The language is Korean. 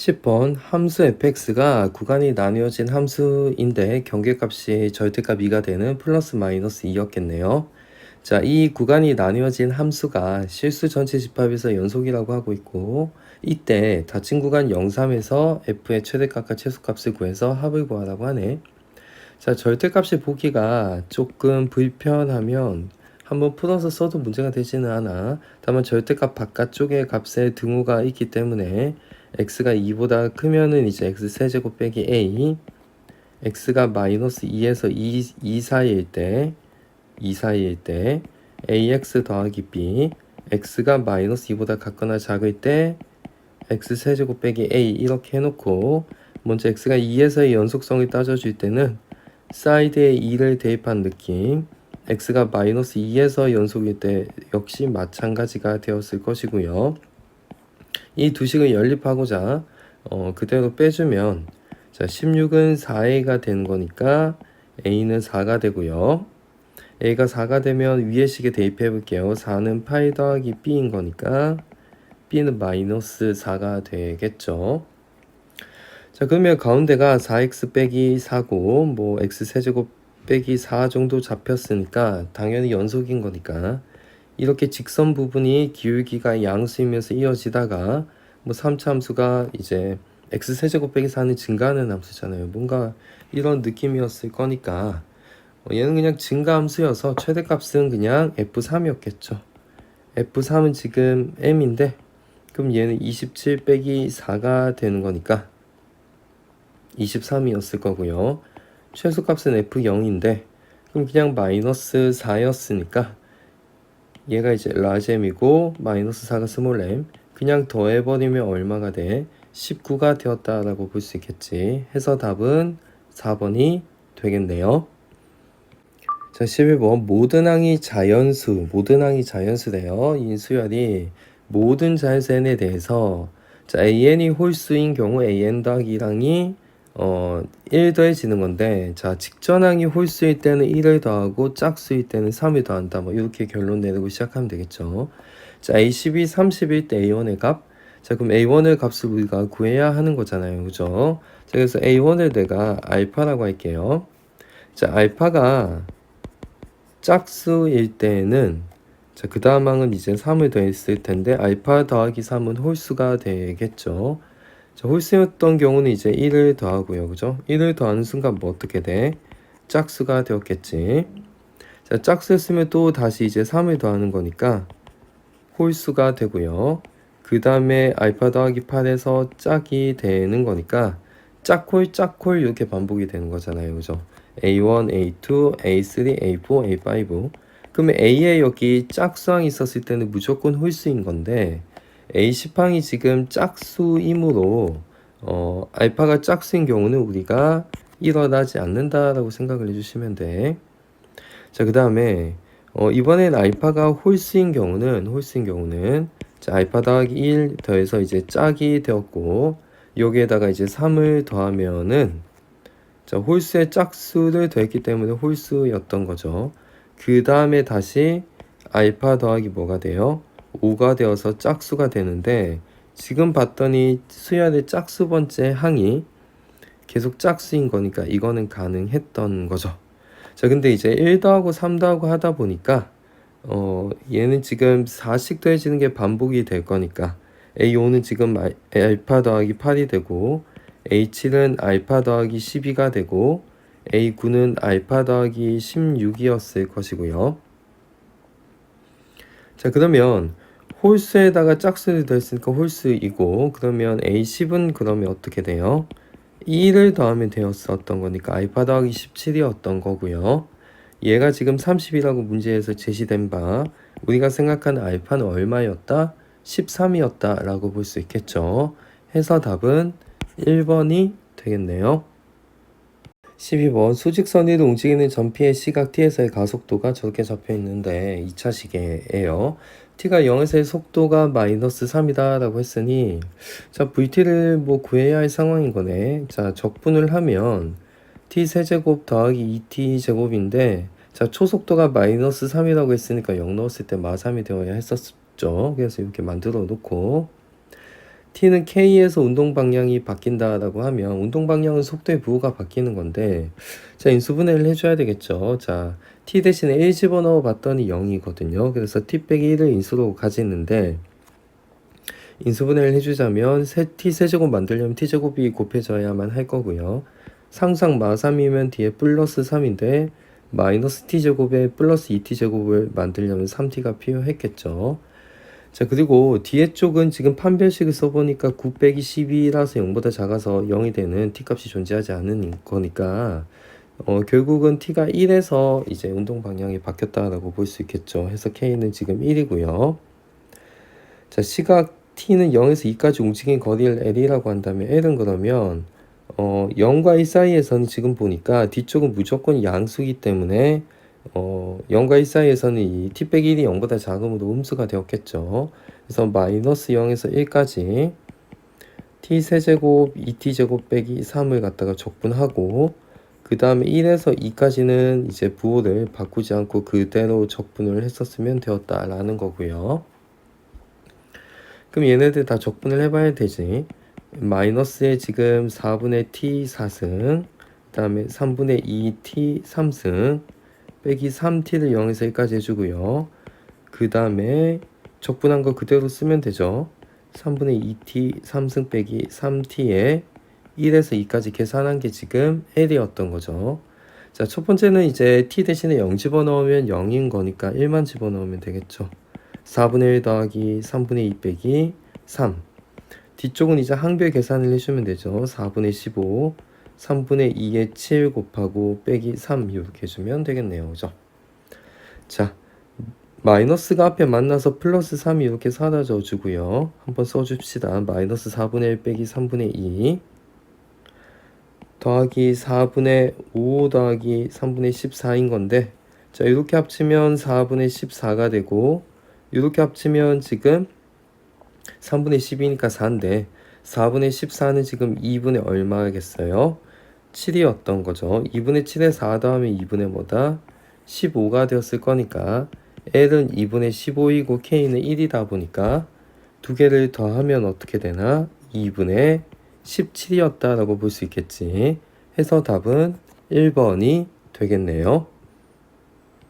10번 함수 fx가 구간이 나뉘어진 함수인데 경계값이 절대값 2가 되는 플러스 마이너스 2였겠네요. 자, 이 구간이 나뉘어진 함수가 실수 전체 집합에서 연속이라고 하고 있고 이때 닫힌 구간 0, 3에서 f의 최대값과 최소값을 구해서 합을 구하라고 하네. 자, 절대값이 보기가 조금 불편하면 한번 풀어서 써도 문제가 되지는 않아. 다만 절대값 바깥쪽에 값에 등호가 있기 때문에 x가 2보다 크면은 이제 x 세제곱 빼기 a x가 마이너스 2에서 2, 2 사이일 때 2 사이일 때 ax 더하기 b x가 마이너스 2보다 같거나 작을 때 x 세제곱 빼기 a 이렇게 해놓고 먼저 x가 2에서의 연속성을 따져줄 때는 사이드에 2를 대입한 느낌 x가 마이너스 2에서 연속일 때 역시 마찬가지가 되었을 것이고요. 이 두 식을 연립하고자 어, 그대로 빼주면 자 16은 4a가 되는 거니까 a는 4가 되고요. a가 4가 되면 위의 식에 대입해 볼게요. 4는 파이 더하기 b인 거니까 b는 마이너스 4가 되겠죠. 자 그러면 가운데가 4x 빼기 4고 뭐 x 세제곱 빼기 4 정도 잡혔으니까 당연히 연속인 거니까 이렇게 직선 부분이 기울기가 양수이면서 이어지다가 뭐 3차 함수가 이제 x 세제곱 빼기 4는 증가하는 함수잖아요. 뭔가 이런 느낌이었을 거니까 어, 얘는 그냥 증가 함수여서 최대값은 그냥 f3이었겠죠. f3은 지금 m인데 그럼 얘는 27 빼기 4가 되는 거니까 23이었을 거고요. 최소값은 f0인데 그럼 그냥 마이너스 4였으니까 얘가 이제 라잼이고 마이너스 4가 스몰m. 그냥 더해버리면 얼마가 돼? 19가 되었다라고 볼 수 있겠지. 해서 답은 4번이 되겠네요. 자 11번. 모든 항이 자연수 모든 항이 자연수래요. 이 수열이 모든 자연수 n에 대해서 자 an이 홀수인 경우 an 더하기 1항이 어, 1 더해지는 건데, 자, 직전항이 홀수일 때는 1을 더하고 짝수일 때는 3을 더한다. 뭐, 이렇게 결론 내리고 시작하면 되겠죠. 자, A12, 31 때 A1의 값. 자, 그럼 A1의 값을 우리가 구해야 하는 거잖아요. 그죠? 자, 그래서 A1을 내가 알파라고 할게요. 자, 알파가 짝수일 때는 자, 그 다음 항은 이제 3을 더했을 텐데, 알파 더하기 3은 홀수가 되겠죠. 자, 홀수였던 경우는 이제 1을 더하고요. 그죠? 1을 더하는 순간 뭐 어떻게 돼? 짝수가 되었겠지. 자, 짝수였으면 또 다시 이제 3을 더하는 거니까 홀수가 되고요. 그 다음에 알파 더하기 8에서 짝이 되는 거니까 짝홀 짝홀 이렇게 반복이 되는 거잖아요. 그죠? A1, A2, A3, A4, A5 그러면 A에 여기 짝수항이 있었을 때는 무조건 홀수인 건데 A10항이 지금 짝수이므로 어, 알파가 짝수인 경우는 우리가 일어나지 않는다라고 생각을 해주시면 돼. 자, 그 다음에 어, 이번엔 알파가 홀수인 경우는 홀수인 경우는 자, 알파 더하기 1 더해서 이제 짝이 되었고 여기에다가 이제 3을 더하면은 자, 홀수의 짝수를 더했기 때문에 홀수였던 거죠. 그 다음에 다시 알파 더하기 뭐가 돼요? 5가 되어서 짝수가 되는데 지금 봤더니 수열의 짝수 번째 항이 계속 짝수인 거니까 이거는 가능했던 거죠. 자, 근데 이제 1 더하고 3 더하고 하다 보니까 어, 얘는 지금 4씩 더해지는 게 반복이 될 거니까 A5는 지금 알파 더하기 8이 되고 A7은 알파 더하기 12가 되고 A9는 알파 더하기 16이었을 것이고요. 자, 그러면 홀수에다가 짝수를 더했으니까 홀수이고 그러면 A10은 그러면 어떻게 돼요? 2를 더하면 되었었던 거니까 알파 더하기 17이었던 거고요. 얘가 지금 30이라고 문제에서 제시된 바 우리가 생각하는 알파는 얼마였다? 13이었다 라고 볼 수 있겠죠. 해서 답은 1번이 되겠네요. 12번 수직선 위로 움직이는 전피의 시각 t에서의 가속도가 저렇게 적혀 있는데 2차 시계예요. T가 0에서의 속도가 마이너스 3이다 라고 했으니 자 vt를 뭐 구해야 할 상황인 거네. 자 적분을 하면 t 세제곱 더하기 2t 제곱인데 자 초속도가 마이너스 3이라고 했으니까 0 넣었을 때 마3이 되어야 했었죠. 그래서 이렇게 만들어 놓고 t는 k에서 운동 방향이 바뀐다라고 하면 운동 방향은 속도의 부호가 바뀌는 건데 자 인수분해 를 해줘야 되겠죠. 자 t 대신에 1 집어넣어 봤더니 0이거든요. 그래서 t 빼기 1을 인수로 가지는데 인수분해를 해주자면 세, t 세제곱 만들려면 t 제곱이 곱해져야만 할 거고요. 상상 마 3이면 뒤에 플러스 3인데 마이너스 t 제곱에 플러스 2t 제곱을 만들려면 3t가 필요했겠죠. 자 그리고 뒤에 쪽은 지금 판별식을 써보니까 9 빼기 12라서 0보다 작아서 0이 되는 t 값이 존재하지 않는 거니까 어, 결국은 t가 1에서 이제 운동 방향이 바뀌었다라고 볼 수 있겠죠. 해서 k는 지금 1이고요. 자 시각 t는 0에서 2까지 움직인 거리를 l이라고 한다면 l은 그러면 어, 0과 1 사이에서는 지금 보니까 뒤쪽은 무조건 양수기 때문에 어, 0과 1 사이에서는 이 t 빼기 1이 0보다 작음으로 음수가 되었겠죠. 그래서 마이너스 0에서 1까지 t 세제곱 2t 제곱 빼기 3을 갖다가 적분하고 그 다음에 1에서 2까지는 이제 부호를 바꾸지 않고 그대로 적분을 했었으면 되었다라는 거고요. 그럼 얘네들 다 적분을 해봐야 되지. 마이너스에 지금 4분의 t 4승, 그 다음에 3분의 2t 3승, 빼기 3t를 0에서 1까지 해주고요. 그 다음에 적분한 거 그대로 쓰면 되죠. 3분의 2t 3승 빼기 3t에 1에서 2까지 계산한 게 지금 L이었던 거죠. 자, 첫 번째는 이제 t 대신에 0 집어넣으면 0인 거니까 1만 집어넣으면 되겠죠. 4분의 1 더하기 3분의 2 빼기 3. 뒤쪽은 이제 항별 계산을 해주면 되죠. 4분의 15, 3분의 2에 7 곱하고 빼기 3 이렇게 해주면 되겠네요. 그죠? 자, 마이너스가 앞에 만나서 플러스 3이 이렇게 사라져 주고요. 한번 써줍시다. 마이너스 4분의 1 빼기 3분의 2 더하기 4분의 5 더하기 3분의 14인 건데 자 이렇게 합치면 4분의 14가 되고 이렇게 합치면 지금 3분의 10이니까 4인데 4분의 14는 지금 2분의 얼마겠어요? 7이었던 거죠. 2분의 7에 4 더하면 2분의 뭐다? 15가 되었을 거니까 L은 2분의 15이고 K는 1이다 보니까 두 개를 더하면 어떻게 되나? 2분의 17이었다라고 볼 수 있겠지. 해서 답은 1번이 되겠네요.